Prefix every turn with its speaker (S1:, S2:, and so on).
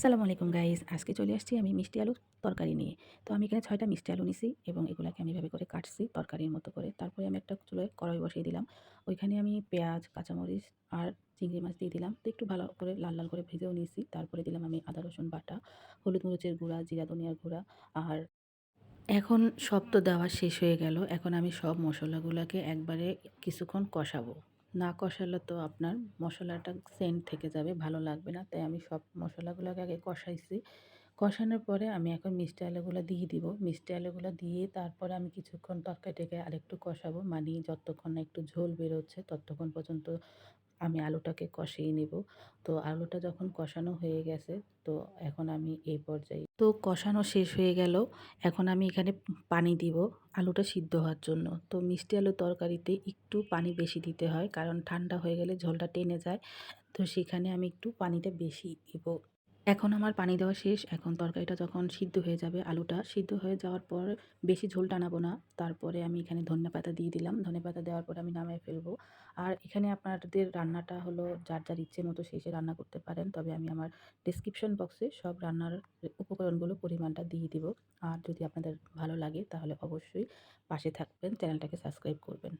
S1: আসসালামু আলাইকুম গাইস। আজকে চলে আসছি আমি মিষ্টি আলুর তরকারি নিয়ে। তো আমি এখানে ছয়টা মিষ্টি আলু নিছি এবং এগুলাকে আমি এভাবে করে কাটছি তরকারির মতো করে। তারপরে আমি একটা চুলোয় কড়াই বসিয়ে দিলাম। ওইখানে আমি পেঁয়াজ, কাঁচামরিচ আর চিংড়ি মাছ দিয়ে দিলাম। তো একটু ভালো করে লাল লাল করে ভেজেও নিয়েছি তারপরে দিলাম আমি আদা, রসুন বাটা, হলুদ মরিচের গুঁড়া, জিরা, ধনিয়ার গুঁড়া আর এখন সব তো দেওয়া শেষ হয়ে গেল। এখন আমি সব মশলাগুলোকে একবারে কিছুক্ষণ কষাবো। না কষালে তো আপনার মশলাটা সেন্ট থেকে যাবে, ভালো লাগবে না। তাই আমি সব মশলাগুলোকে আগে কষাইছি। কষানোর পরে আমি এখন মিষ্টি আলুগুলো দিয়ে দিব। মিষ্টি আলুগুলো দিয়ে তারপরে আমি কিছুক্ষণ তরকারিটাকে আরেকটু কষাবো। মানে যতক্ষণ না একটু ঝোল বেরোচ্ছে ততক্ষণ পর্যন্ত আমি আলুটাকে কষিয়ে নেব। তো আলুটা যখন কষানো হয়ে গেছে তো এখন আমি এই পর্যায়ে তো কষানো শেষ হয়ে গেল। এখন আমি এখানে পানি দিব আলুটা সিদ্ধ হওয়ার জন্য। তো মিষ্টি আলু তরকারিতে একটু পানি বেশি দিতে হয় কারণ ঠান্ডা হয়ে গেলে ঝোলটা টেনে যায়। তো সেখানে আমি একটু পানিটা বেশি দিব। এখন আমার পানি দেওয়া শেষ। এখন তরকারিটা যখন সিদ্ধ হয়ে যাবে, আলুটা সিদ্ধ হয়ে যাওয়ার পর বেশি ঝোল টানাবো না। তারপরে আমি এখানে ধনে পাতা দিয়ে দিলাম। ধনে পাতা দেওয়ার পর আমি নামায় ফেলব। আর এখানে আপনাদের রান্নাটা হলো যার যার ইচ্ছে মতো শেষে রান্না করতে পারেন। তবে আমি আমার ডিসক্রিপশন বক্সে সব রান্নার উপকরণগুলো পরিমাণটা দিয়ে দিব। আর যদি আপনাদের ভালো লাগে তাহলে অবশ্যই পাশে থাকবেন, চ্যানেলটাকে সাবস্ক্রাইব করবেন।